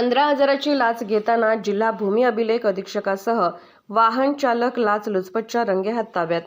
पंधरा हजाराची लाच घेताना जिल्हा भूमी अभिलेख अधीक्षकासह वाहन चालक लाच लुचपतच्या रंगेहात ताब्यात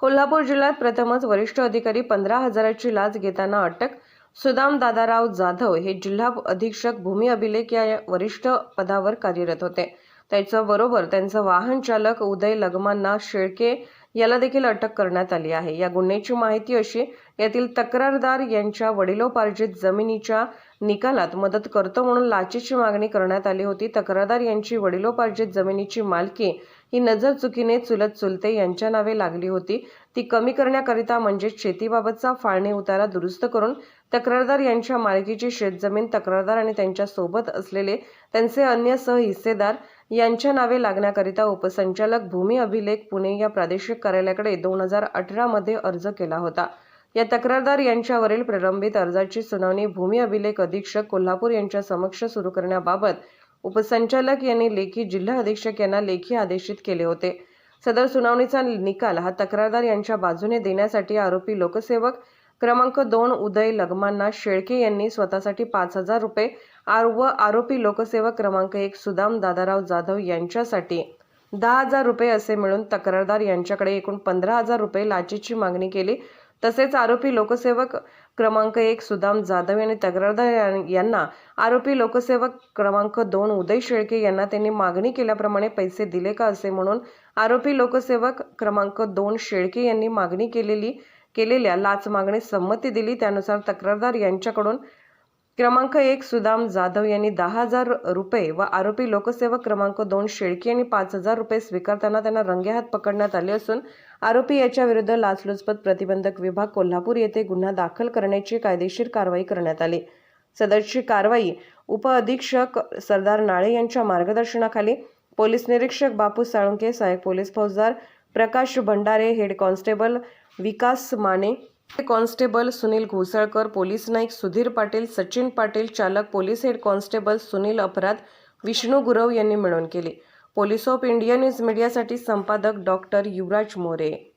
कोल्हापूर जिल्ह्यात प्रथमच वरिष्ठ अधिकारी पंधरा हजाराची लाच घेताना अटक. सुदाम दादाराव जाधव हे जिल्हा अधीक्षक भूमी अभिलेख या वरिष्ठ पदावर कार्यरत होते. त्याच्याबरोबर त्यांचा वाहन चालक उदय लगमांना शेळके याला देखील अटक करण्यात आली आहे. या गुन्ह्याची माहिती अशी यातील तक्रारदार यांच्या वडिलोपार्जित जमिनीच्या निकालात मदत करतो म्हणून लाचेची मागणी करण्यात आली होती. तक्रारदार यांची वडिलोपार्जित जमिनीची मालकी ही नजर चुकीने चुलत चुलते यांच्या नावे लागली होती. ती कमी करण्याकरिता म्हणजेच शेतीबाबतचा फाळणी उतारा दुरुस्त करून तक्रारदार यांच्या मालकीची शेतजमीन तक्रारदार आणि त्यांच्यासोबत असलेले त्यांचे अन्य सहहिस्सेदार यांच्या नावे लागण्याकरिता उपसंचालक भूमी अभिलेख पुणे या प्रादेशिक कार्यालयाकडे दोन हजार अठरामध्ये अर्ज केला होता. या तक्रारदार यांच्यावरील प्रलंबित अर्जाची सुनावणी भूमी अभिलेख अधीक्षक कोल्हापूर यांच्या समक्ष सुरू करण्याबाबत उपसंचालक यांनी लेखी जिल्हा अधीक्षक यांना लेखी आदेशित केले होते. सदर सुनावणीचा निकाल हा तक्रारदार यांच्या बाजूने देण्यासाठी आरोपी लोकसेवक क्रमांक दोन उदय लगमांना शेळके यांनी स्वतःसाठी पाच हजार रुपये आर व आरोपी लोकसेवक क्रमांक एक सुदाम दादाराव जाधव यांच्यासाठी दहा हजार रुपये असे मिळून तक्रारदार यांच्याकडे एकूण पंधरा हजार रुपये लाचेची मागणी केली. तसेच आरोपी लोकसेवक क्रमांक एक सुदाम जाधव यांनी तक्रारदार यांना आरोपी लोकसेवक क्रमांक दोन उदय शेळके यांना त्यांनी मागणी केल्याप्रमाणे पैसे दिले का असे म्हणून आरोपी लोकसेवक क्रमांक दोन शेळके यांनी मागणी केलेली केलेल्या लाच मागणीस संमती दिली. त्यानुसार तक्रारदार यांच्याकडून क्रमांक एक सुदाम जाधव यांनी दहा हजार रुपये व आरोपी लोकसेवक क्रमांक दोन शेळके यांनी पाच हजार रुपये स्वीकारताना त्यांना रंगेहात पकडण्यात आले असून आरोपी याच्या विरुद्ध लाचलुचपत प्रतिबंधक विभाग कोल्हापूर येथे गुन्हा दाखल करण्याची कायदेशीर कारवाई करण्यात आली. सदरची कारवाई उपअधीक्षक सरदार नाळे यांच्या मार्गदर्शनाखाली पोलीस निरीक्षक बापू साळुंके सहाय्यक पोलीस फौजदार Prakash Bhandare head constable Vikas Mane constable Sunil Ghosalkar police Naik Sudhir Patil Sachin Patil चालक पोलीस हेड कॉन्स्टेबल सुनील अपराध विष्णू गुरव यांनी मिळवून केली. पोलीस ऑफ इंडिया न्यूज मीडियासाठी संपादक डॉक्टर युवराज मोरे.